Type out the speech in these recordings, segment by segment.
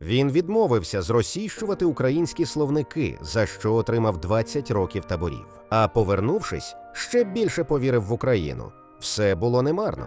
Він відмовився зросійщувати українські словники, за що отримав 20 років таборів. А повернувшись, ще більше повірив в Україну. Все було немарно.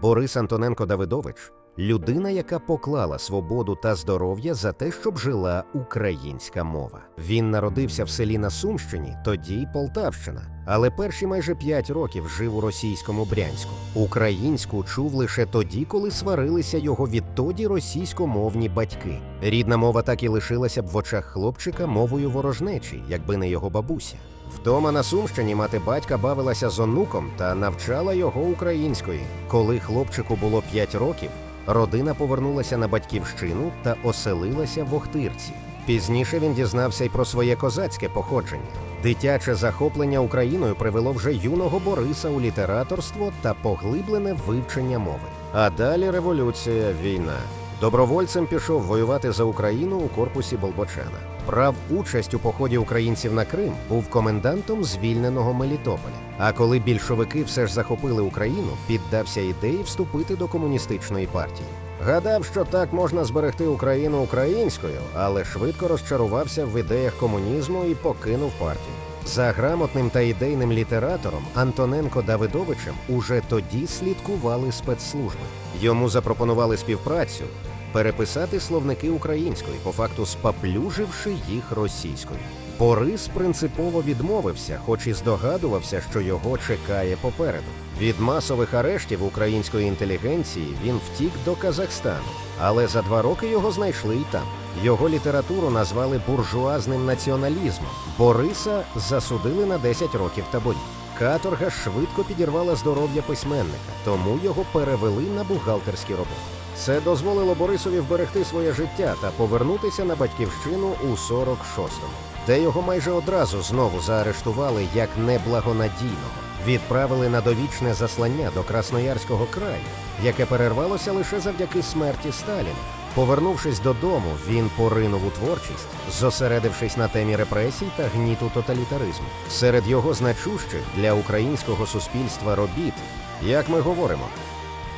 Борис Антоненко Давидович людина, яка поклала свободу та здоров'я за те, щоб жила українська мова. Він народився в селі на Сумщині, тоді Полтавщина, але перші майже п'ять років жив у російському Брянську. Українську чув лише тоді, коли сварилися його відтоді російськомовні батьки. Рідна мова так і лишилася б в очах хлопчика мовою ворожнечі, якби не його бабуся. Вдома на Сумщині мати батька бавилася з онуком та навчала його української. Коли хлопчику було 5 років, родина повернулася на батьківщину та оселилася в Охтирці. Пізніше він дізнався й про своє козацьке походження. Дитяче захоплення Україною привело вже юного Бориса у літераторство та поглиблене вивчення мови. А далі революція, війна. Добровольцем пішов воювати за Україну у корпусі Болбочана. Брав участь у поході українців на Крим, був комендантом звільненого Мелітополя. А коли більшовики все ж захопили Україну, піддався ідеї вступити до комуністичної партії. Гадав, що так можна зберегти Україну українською, але швидко розчарувався в ідеях комунізму і покинув партію. За грамотним та ідейним літератором Антоненко Давидовичем уже тоді слідкували спецслужби. Йому запропонували співпрацю переписати словники української, по факту спаплюживши їх російською. Борис принципово відмовився, хоч і здогадувався, що його чекає попереду. Від масових арештів української інтелігенції він втік до Казахстану, але за два роки його знайшли і там. Його літературу назвали буржуазним націоналізмом. Бориса засудили на 10 років таборів. Каторга швидко підірвала здоров'я письменника, тому його перевели на бухгалтерські роботи. Це дозволило Борисові вберегти своє життя та повернутися на батьківщину у 46-му, де його майже одразу знову заарештували як неблагонадійного. Відправили на довічне заслання до Красноярського краю, яке перервалося лише завдяки смерті Сталіна. Повернувшись додому, він поринув у творчість, зосередившись на темі репресій та гніту тоталітаризму. Серед його значущих для українського суспільства робіт, як ми говоримо,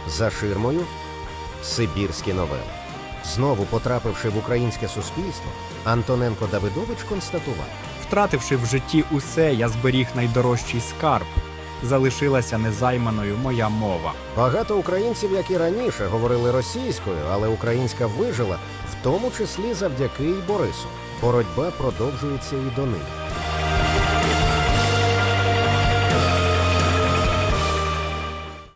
за ширмою Сибірські новели. Знову потрапивши в українське суспільство, Антоненко Давидович констатував. Втративши в житті усе, я зберіг найдорожчий скарб. Залишилася незайманою моя мова. Багато українців, як і раніше, говорили російською, але українська вижила, в тому числі завдяки й Борису. Боротьба продовжується і донині.